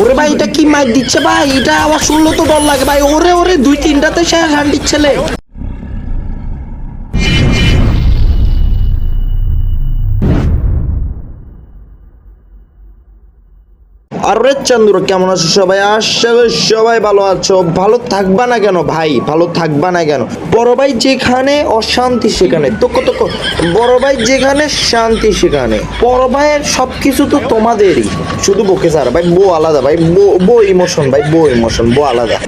ওরে ভাই, এটা কি মাইর দিচ্ছে ভাই? এটা আবার শুনলে তো ডর লাগে ভাই। ওরে ওরে, দুই তিনটাতে শেষ হান্ডির ছেলে। আরে চন্দ্র, কেমন আছো সবাই? আশা করি সবাই ভালো আছো। ভালো থাকবা না কেন ভাই? ভালো থাকবা না কেন? বড় ভাই যেখানে, অশান্তি সেখানে। তো কত বড় ভাই যেখানে, শান্তি সেখানে। বড় ভাইয়ের সব কিছু তো তোমাদেরই। শুধু বকে স্যার ভাই, বউ আলাদা। ভাই বো বউ ইমোশন ভাই, বউ ইমোশন বউ আলাদা।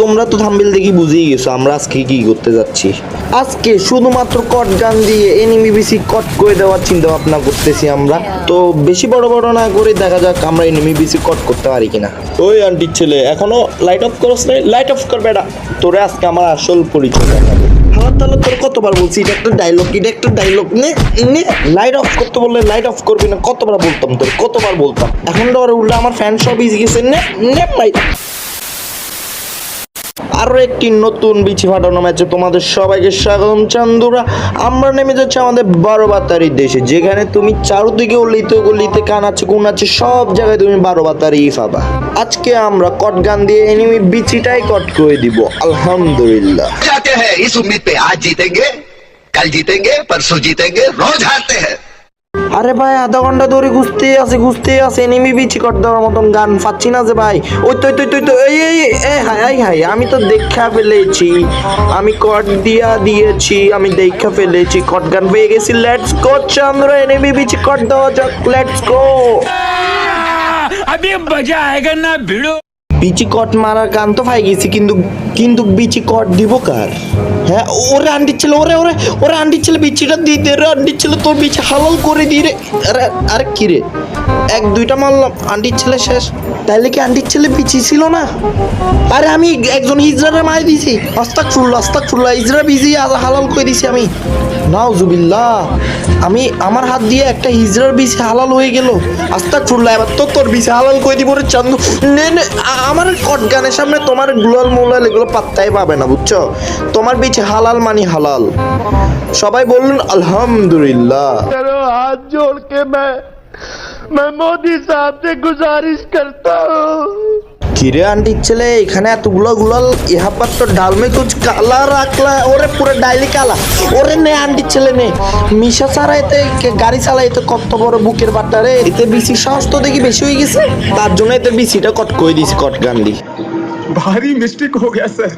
তোমরা তো থাম্বিল দেখি বুঝেই গেছো, আমরা আজকে কি করতে যাচ্ছি? আজকে শুধুমাত্র কট গান দিয়ে এনিমি বিসি কট করে দেওয়ার চিন্তা ভাবনা করতেছি আমরা। তো বেশি বড় বড় না করে দেখা যাক আমরা এনিমি বিসি কট করতে পারি কিনা। ওই আন্টির ছেলে, এখনও লাইট অফ করস নাই? লাইট অফ কর বেটা। তোরে আজকে আমার আসল পরিচয় দেখাবো। হ্যাঁ তাহলে তোর কতবার বলছি? এটা একটা ডায়লগ এটা একটা ডায়লগ নে নে লাইট অফ করতে বললে লাইট অফ করবি না? কতবার বলতাম তোর? কতবার বলতাম? এখন তো উল্টা আমার ফ্যান সব ইজি গেছে। নে নে ভাই আরও একটি নতুন বিচি ফাটানো ম্যাচে তোমাদের সবাইকে স্বাগতম চান্দুরা। আমরা নেমে যাচ্ছি আমাদের বারো বাতারির দেশে, যেখানে তুমি চারুদিকে উল্লিত, গলিতে কোন আছে সব জায়গায় তুমি বারো বাতারি পাবা। আজকে আমরা কট গান দিয়ে এনিমি বিচিটাই কট করে দিব, আলহামদুলিল্লাহ। আজ জিতেঙ্গে, কাল জিতেঙ্গে, পরশু জিতেঙ্গে, রোজ হারতে আরে ভাই আধা ঘন্টা ধরে ঘুরতে আছে ঘুরতে আছে এনিমি বিচি কট দেওয়ার মতন গান পাচ্ছি না যে ভাই ওই তো ওই তো ওই তো, ওই তো এই এই এই হাই হাই হাই আমি তো দেখা ফেলেছি আমি কট দিয়া দিয়েছি আমি দেখা ফেলেছি কট গান পেয়ে গেছি লেটস গো চন্দ্র এনিমি বিচি কট দেওয়া যাক লেটস গো अभी मजा आएगा ना भिड़ो বিচি কট মারার গান তো পাই গেছি, কিন্তু কিন্তু বিচি কট দিব কার? হ্যাঁ ওরে আন্টি ছিল, ওরে ওরে ওরে আন্টি ছিল, বিচিটা দিয়ে দে রে, আন্টি ছিল, তোর বিচি হালাল করে দিয়ে রে। আরে আরে কি রে? এক, দুইটা মারলাম আন্টির ছেলে শেষ। তাহলে কি আন্টির ছেলে পিছিয়ে ছিল না? আরে আমি একজন হিজড়ারে মারি দিছি। আস্তাক ফুল আস্তাক ফুল হিজড়া বিজি হালাল কই দিছি আমি? নাউজুবিল্লা আমি আমার হাত দিয়ে একটা হিজরার বিষ হালাল হয়ে গেল। আস্তাক ফুল্লা এবার তো তোর বিষ হালাল কই দিব রে চান্দ? নে আমার কট গানের সামনে তোমার গুলাল মোলাল এগুলো পাত্তাই পাবে না, বুঝছ? তোমার বিছে হালাল মানি হালাল। সবাই বলুন আলহামদুলিল্লাহ। হাত मैं मैं मोदी साहब से गुजारिश करता हूँ কিরে আন্টির ছেলে এখানে এতগুলো গুলাল ইহাপার তো ডাল মে কুছ কালা রাখলা ওরে পুরো ডাইলি কালা ওরে নে আন্টির ছেলে নে মিশা ছাড়া এতে কে- গাড়ি চালায় এতে কত বড় বুকের বাট্টা রে এতে বিসি সাহস তো দেখি বেশি হয়ে গেছে তার জন্য এতে বিসিটা কট করে দিছি কট গান্ডি भारी मिस्टेक हो गया सर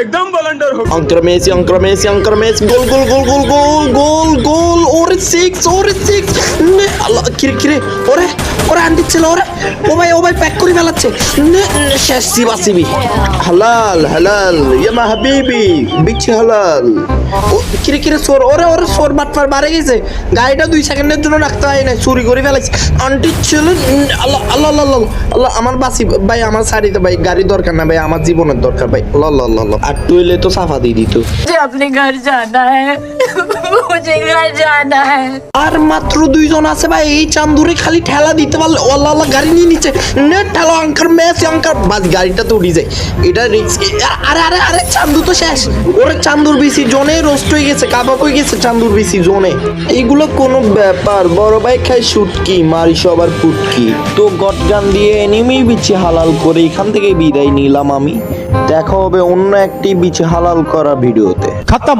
एकदम बलंडर हो অঙ্কর মেসি অঙ্কর মেসি অঙ্কর Messi goal goal goal goal goal goal goal ওরে সিক্স ওরে সিক্স নে, আল্লাহ, কিরে কিরে? ওরে ওরে আন্টি ছিল, ওরে। ও ভাই ও ভাই প্যাক করে ফেলাচ্ছে। শেষ, সিবা, সিবি। হালাল হালাল ইয়ামা হাবিবি বিচি হালাল। ও, কিরে কিরে সোর ওরে ওরে সোর বাটপার মারে গেছে। গাড়িটা দুই সেকেন্ডের জন্য রাখতে হয় না চুরি করে ফেলাচ্ছে আন্টি ছিল আল্লাহ আল্লাহ আল্লাহ আল্লাহ আমার বাসি ভাই, আমার শাড়িতে ভাই, গাড়ি দরকার না, ভাই, আমার জীবনের দরকার, ভাই। আল্লাহ আল্লাহ আর টুয়েলে তো সাফা দিয়ে দিত। যে আপনি ঘর জানা হ্যাঁ মুঝে ঘর জানা। আর মাত্র দুইজন আছে ভাই, এই চান্দুরে খালি ঠেলা দিতে পারলে ওল্লা গাড়ি নিয়ে নিচ্ছে ঠেলা, অঙ্কার অঙ্কার। বাস, গাড়িটা তো যায়। এটা আরে আরে আরে, চান্দু তো শেষ। চান্দুর বিসি জোনে রোস্ট হয়ে গেছে কাবাক হয়ে গেছে চান্দুর বিসি জোনে। এইগুলো কোনো ব্যাপার। বড় ভাই খাই শুটকি, মারি সবার ফুটকি। তো গটগান দিয়ে এনিমি বিচি হালাল করে এখান থেকে বিদায় নিলাম আমি। দেখা হবে অন্য একটি বিচে হালাল করা ভিডিওতে। খতম।